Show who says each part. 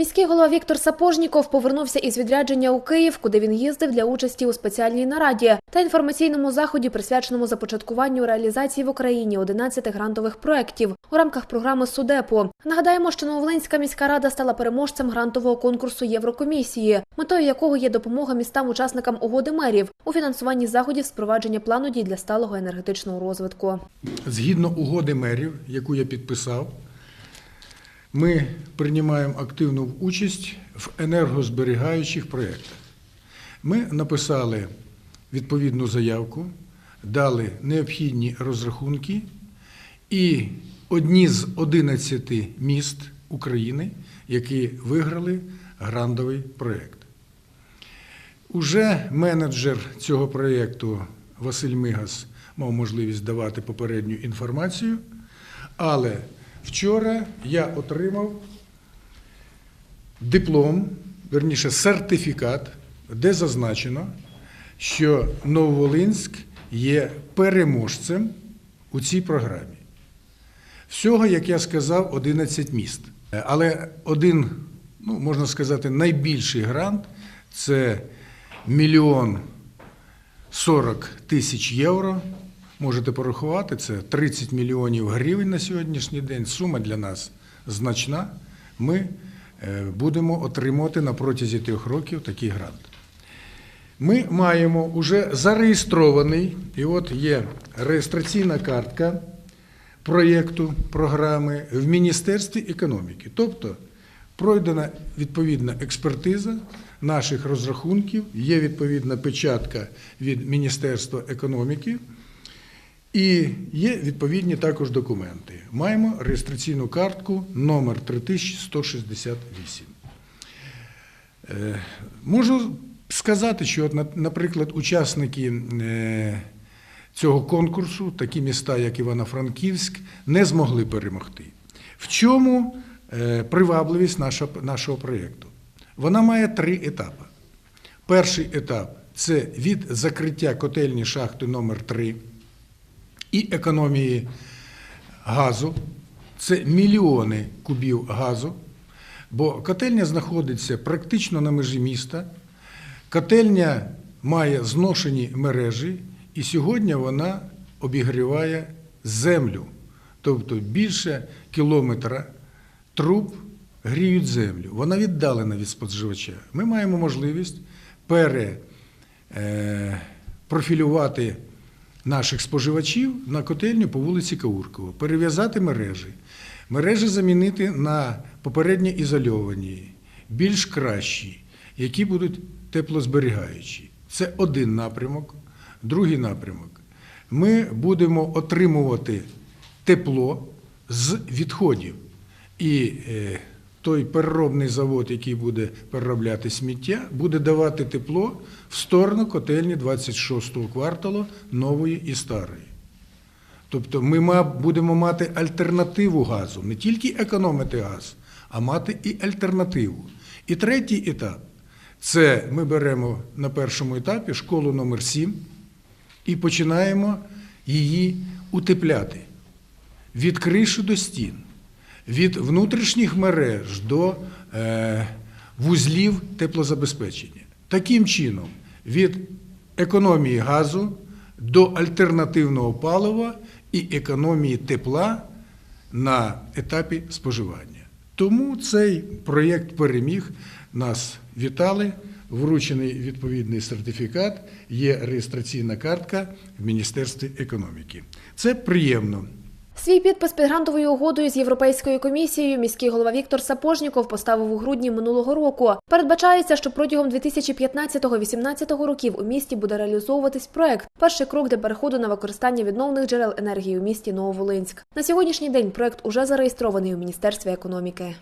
Speaker 1: Міський голова Віктор Сапожніков повернувся із відрядження у Київ, куди він їздив для участі у спеціальній нараді та інформаційному заході, присвяченому започаткуванню реалізації в Україні 11 грантових проєктів у рамках програми Судепо. Нагадаємо, що Нововолинська міська рада стала переможцем грантового конкурсу Єврокомісії, метою якого є допомога містам-учасникам угоди мерів у фінансуванні заходів з впровадження плану дій для сталого енергетичного розвитку.
Speaker 2: Згідно угоди мерів, яку я підписав, ми приймаємо активну участь в енергозберігаючих проєктах. Ми написали відповідну заявку, дали необхідні розрахунки, і одні з 11 міст України, які виграли грандовий проєкт. Уже менеджер цього проєкту Василь Мигас мав можливість давати попередню інформацію, але вчора я отримав диплом, верніше сертифікат, де зазначено, що Нововолинськ є переможцем у цій програмі. Всього, як я сказав, 11 міст. Але один, ну, можна сказати, найбільший грант це мільйон 40 тисяч євро. Можете порахувати, це 30 мільйонів гривень на сьогоднішній день. Сума для нас значна. Ми е, будемо отримувати на протязі трьох років такий грант. Ми маємо уже зареєстрований, і от є реєстраційна картка проєкту програми в Міністерстві економіки. Тобто пройдена відповідна експертиза наших розрахунків, є відповідна печатка від Міністерства економіки. І є відповідні також документи. Маємо реєстраційну картку номер 3168. Е, Можу сказати, що, наприклад, учасники е, цього конкурсу, такі міста, як Івано-Франківськ, не змогли перемогти. В чому е, привабливість наша- нашого проєкту? Вона має три етапи. Перший етап це від закриття котельні шахти номер 3 і економії газу. Це мільйони кубів газу, бо котельня знаходиться практично на межі міста. Котельня має зношені мережі, і сьогодні вона обігріває землю. Тобто більше кілометра труб гріють землю. Вона віддалена від споживача. Ми маємо можливість перепрофілювати наших споживачів на котельню по вулиці Кауркова, перев'язати мережі, мережі замінити на попередньо ізольовані, більш кращі, які будуть теплозберігаючі. Це один напрямок. Другий напрямок. Ми будемо отримувати тепло з відходів. І е, той переробний завод, який буде переробляти сміття, буде давати тепло в сторону котельні 26-го кварталу нової і старої. Тобто ми будемо мати альтернативу газу, не тільки економити газ, а мати і альтернативу. І третій етап це ми беремо на першому етапі школу номер 7 і починаємо її утепляти від криші до стін, від внутрішніх мереж до е, вузлів теплозабезпечення. Таким чином, від економії газу до альтернативного палива і економії тепла на етапі споживання. Тому цей проєкт переміг. Нас вітали, вручений відповідний сертифікат, є реєстраційна картка в Міністерстві економіки. Це приємно.
Speaker 1: Свій підпис під грантовою угодою з Європейською комісією міський голова Віктор Сапожніков поставив у грудні минулого року. Передбачається, що протягом 2015-2018 років у місті буде реалізовуватись проект Перший крок для переходу на використання відновних джерел енергії у місті Нововолинськ. На сьогоднішній день проект уже зареєстрований у Міністерстві економіки.